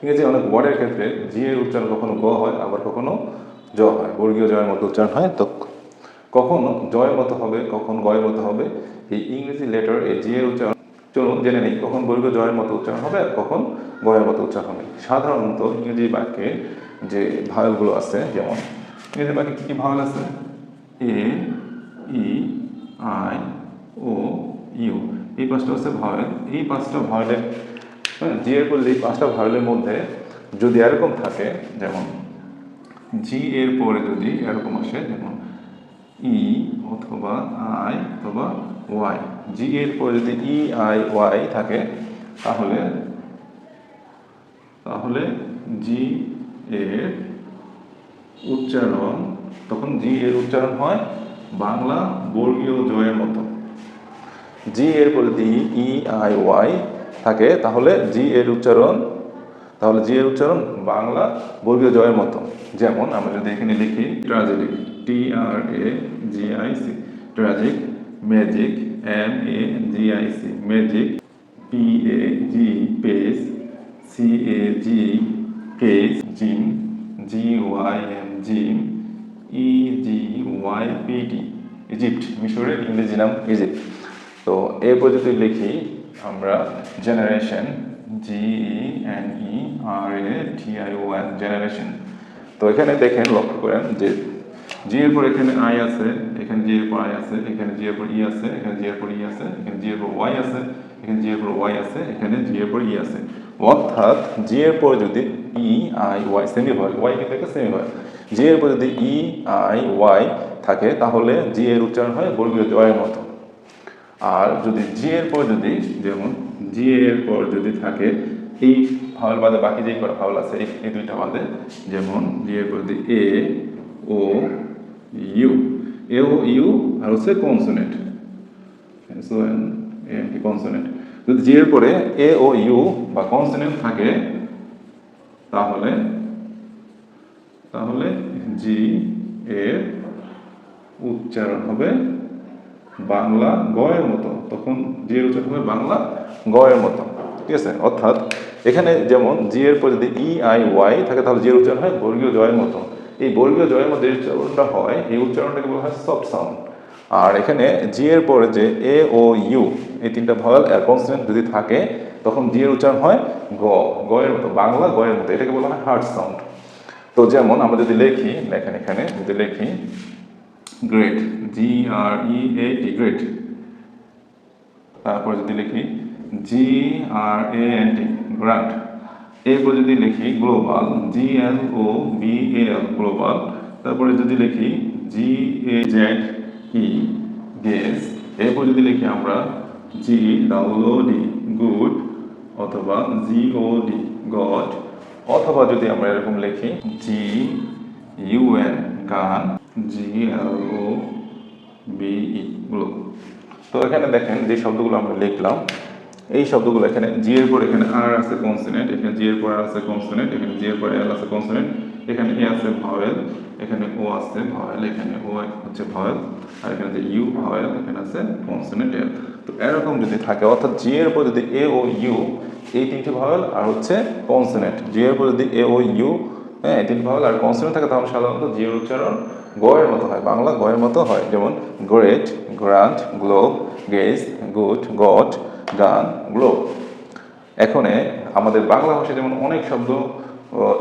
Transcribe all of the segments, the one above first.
ইংরেজি অনেক ওয়ার্ডের ক্ষেত্রে জি এর উচ্চারণ কখনো গ হয়, আবার কখনো জ হয়। বর্গীয় জয়ের মতো উচ্চারণ হয় তো। কখনো জয়ের মতো হবে, কখন গয়ের মতো হবে, এই ইংরেজি লেটার এই জি এর উচ্চারণ চলুন জেনে নিই, কখন বর্গীয় জয়ের মতো উচ্চারণ হবে আর কখন গয়ের মতো উচ্চারণ হবে। সাধারণত ইংরেজি বাক্যে যে ভাওয়েলগুলো আছে, যেমন ইংরেজি বাক্যে কী কী ভাওয়েল আছে? এ ই আই ও ইউ এই পাঁচটা হচ্ছে ভাওয়েল এই পাঁচটা ভাওয়েলের হ্যাঁ জি এর এই পাঁচটা ভাওয়েলের মধ্যে যদি এরকম থাকে, যেমন জি এর পরে যদি এরকম আসে, যেমন ই অথবা আই অথবা ওয়াই জি এর পরে যদি ই আই ওয়াই থাকে, তাহলে তাহলে জি এর উচ্চারণ, তখন জি এর উচ্চারণ হয় বাংলা বর্গীয় জয়ের মতো। জি এর পরে যদি ই আই ওয়াই থাকে, তাহলে জি এর উচ্চারণ, তাহলে জি এর উচ্চারণ বাংলা বর্গীয় জয়ের মতো। যেমন আমরা যদি এখানে লিখি tragic T R A G I C tragic magic M A G I C magic P A G page C A G cage gym G Y M gym E G Y P T Egypt মিশরের ইংরেজি নাম Egypt তো এরপর যদি লিখি। আমরা generation G N E R A T I O N generation তো এখানে দেখেন লক্ষ্য করেন যে জি এর পর এখানে আই আছে এখানে জি এর পর আই আছে এখানে জি এর পর ই আছে এখানে জি এর পর ই আছে এখানে জি এর পর ওয়াই আছে এখানে জি এর পর ওয়াই আছে এখানে জি এর পর ই আছে অর্থাৎ জি এর পর যদি ই আই ওয়াই সেমি হয় ওয়াই কিন্তু একটা সেমি হয় জি এর পর যদি ই আই ওয়াই থাকে তাহলে জি এর উচ্চারণ হয় বর্গীয় জয়ের মতো আর যদি জি এর পর যদি যেমন জি এর পর যদি থাকে, এই ফাউল বাদে বাকি যেই কটা ফাউল আছে, এই- দুইটা বাদে, যেমন জি এর পর যদি এ ও ইউ এ ও ইউ আর হচ্ছে কনসোনেন্ট কনসোনেন্ট যদি জি এর পরে এ ও ইউ বা কনসোনেন্ট থাকে, তাহলে তাহলে জি এর উচ্চারণ হবে বাংলা গয়ের মতো, তখন জি এর উচ্চারণ হবে বাংলা গয়ের মতো। ঠিক আছে? অর্থাৎ এখানে যেমন জি এর পর যদি ই, আই, ওয়াই থাকে, তাহলে জি এর উচ্চারণ হয় বর্গীয় জয়ের মতো। এই বর্গীয় জয়ের মধ্যে উচ্চারণটা হয়, এই উচ্চারণটাকে বলা হয় সফট সাউন্ড। আর এখানে জি এর পরে যে এ, ও, ইউ, এই তিনটা ভয়েল কনসোনেন্ট যদি থাকে, তখন জি এর উচ্চারণ হয় গ, গয়ের মতো, বাংলা গয়ের মতো। এটাকে বলা হয় হার্ড সাউন্ড। তো যেমন আমরা যদি লিখি দেখেন এখানে, যদি লিখি গ্রেট জি আর ই এ টি গ্রেট তারপর যদি লিখি জি আর এ এন টি গ্রান্ট এরপর যদি লিখি global G L O B L global তারপরে যদি লিখি জি এ জেড ই গেস এরপর যদি লিখি আমরা G double O D good অথবা জি ও ডি গড অথবা যদি আমরা এরকম লিখি জি ইউএন গান. জি এল ও বিই গুলো। তো এখানে দেখেন যে শব্দগুলো আমরা লিখলাম, এই শব্দগুলো এখানে জি এর পর এখানে আর আছে কনসোনেন্ট এখানে জি এর পর আর আছে কনসোনেন্ট এখানে জি এর পর এল আছে কনসোনেন্ট এখানে এ আছে ভাওয়েল এখানে ও আছে ভাওয়েল এখানে ও হচ্ছে ভাওয়েল আর এখানে যে ইউ ভাওয়েল এখানে আছে কনসোনেন্ট এল তো এরকম যদি থাকে, অর্থাৎ জি এর পর যদি এ ও ইউ এই তিনটি ভাওয়েল আর হচ্ছে কনসোনেন্ট জি এর পর যদি এ ও ইউ হ্যাঁ তিন ভাওয়েল আর কনসোনেন্ট থাকে, তাহলে সাধারণত জি এর উচ্চারণ গয়ের মতো হয় বাংলা গয়ের মতো হয়। যেমন great grant globe gauge good god gun globe. এখানে আমাদের বাংলা ভাষায় যেমন অনেক শব্দ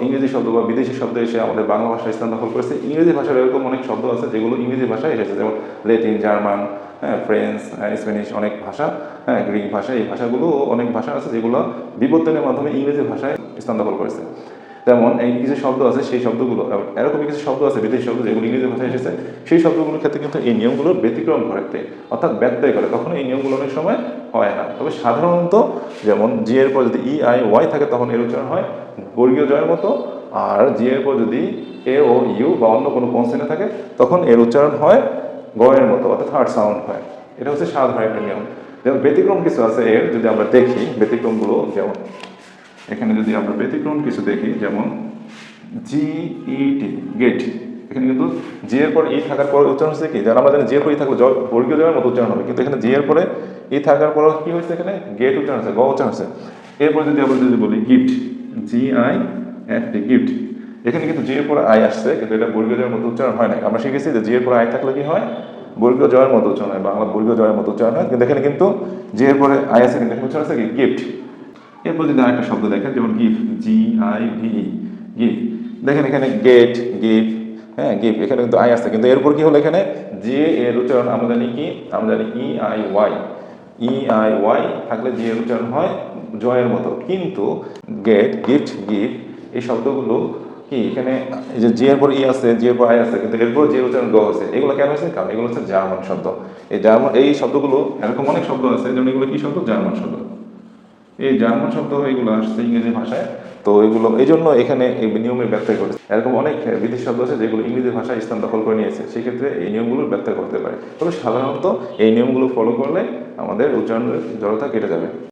ইংরেজি শব্দ বা বিদেশি শব্দ এসে আমাদের বাংলা ভাষায় স্থান দখল করেছে ইংরেজি ভাষার এরকম অনেক শব্দ আছে যেগুলো ইংরেজি ভাষায় এসেছে। যেমন লেটিন জার্মান হ্যাঁ ফ্রেঞ্চ হ্যাঁ, স্প্যানিশ অনেক ভাষা হ্যাঁ গ্রিক ভাষা এই ভাষাগুলো অনেক ভাষা আছে যেগুলো বিবর্তনের মাধ্যমে ইংরেজি ভাষায় স্থান দখল করেছে। যেমন এই কিছু শব্দ আছে, সেই শব্দগুলো, এরকমই কিছু শব্দ আছে, বিদেশি শব্দ যেগুলো ইংরেজি ভাষায় এসেছে, সেই শব্দগুলোর ক্ষেত্রে কিন্তু এই নিয়মগুলো ব্যতিক্রম ঘটে, অর্থাৎ ব্যত্যয় করে তখন এই নিয়মগুলো অনেক সময় হয় না। তবে সাধারণত যেমন জি এর পর যদি ই আই ওয়াই থাকে, তখন এর উচ্চারণ হয় বর্গীয় জয়ের মতো, আর জি এর পর যদি এ ও ইউ বা অন্য কোনো কনসেন্টে থাকে, তখন এর উচ্চারণ হয় গয়ের মতো, অর্থাৎ থার্ড সাউন্ড হয়। এটা হচ্ছে সাধারণ একটা নিয়ম। যেমন ব্যতিক্রম কিছু আছে, এর যদি আমরা দেখি, ব্যতিক্রমগুলো যেমন এখানে যদি আমরা ব্যতিক্রম কিছু দেখি, যেমন জিইটি গেট এখানে কিন্তু জি এর পর ই থাকার পর উচ্চারণ হচ্ছে কি? যারা আমরা জানি জি এর পর ই থাকলে জ- বর্গীয় জয়ের মতো উচ্চারণ হবে। কিন্তু এখানে জি এর পরে ই থাকার পর কি হয়েছে এখানে? গেট উচ্চারণ হচ্ছে, গ উচ্চারণ হচ্ছে। এরপর যদি আমরা যদি বলি gift G I F T gift এখানে কিন্তু জি এর পরে আই আসছে, কিন্তু এটা বর্গীয় জয়ের মতো উচ্চারণ হয় না আমরা শিখেছি যে জি এর পরে আই থাকলে কি হয়? বর্গীয় জয়ের মতো উচ্চারণ হয়, বাংলা বর্গীয় জয়ের মতো উচ্চারণ হয়। কিন্তু এখানে কিন্তু জি এর পরে আই আছে কিন্তু উচ্চারণ আছে কি? গিফট এরপর যদি আরেকটা শব্দ দেখেন, যেমন gift G I V gift দেখেন এখানে গেট গিফট হ্যাঁ গিফট এখানে কিন্তু আই আসছে। কিন্তু এরপর কি হলো এখানে? যে এর উচ্চারণ আমরা জানি কি? আমরা জানি E I Y E I Y থাকলে যে এর উচ্চারণ হয় জয়ের মতো। কিন্তু গেট গিফট গিফট এই শব্দগুলো কি? এখানে এই যে জি এর পর ই আছে জি এর পর আই আছে কিন্তু এরপর যে উচ্চারণ গ আছে এগুলো কেন আছে কারণ এগুলো হচ্ছে জার্মান শব্দ। এই জার্মান এই শব্দগুলো এরকম অনেক শব্দ আছে, যেমন এগুলো কি শব্দ? জার্মান শব্দ। এই জার্মান শব্দ এগুলো আসছে ইংরেজি ভাষায়। তো এগুলো, এই জন্য এখানে এই নিয়মের ব্যাখ্যা করেছে এরকম অনেক বিদেশি শব্দ আছে যেগুলো ইংরেজি ভাষায় স্থান দখল করে নিয়েছে। সেক্ষেত্রে এই নিয়মগুলো ব্যাখ্যা করতে পারে। তবে সাধারণত এই নিয়মগুলো ফলো করলে আমাদের উচ্চারণের জড়তা কেটে যাবে।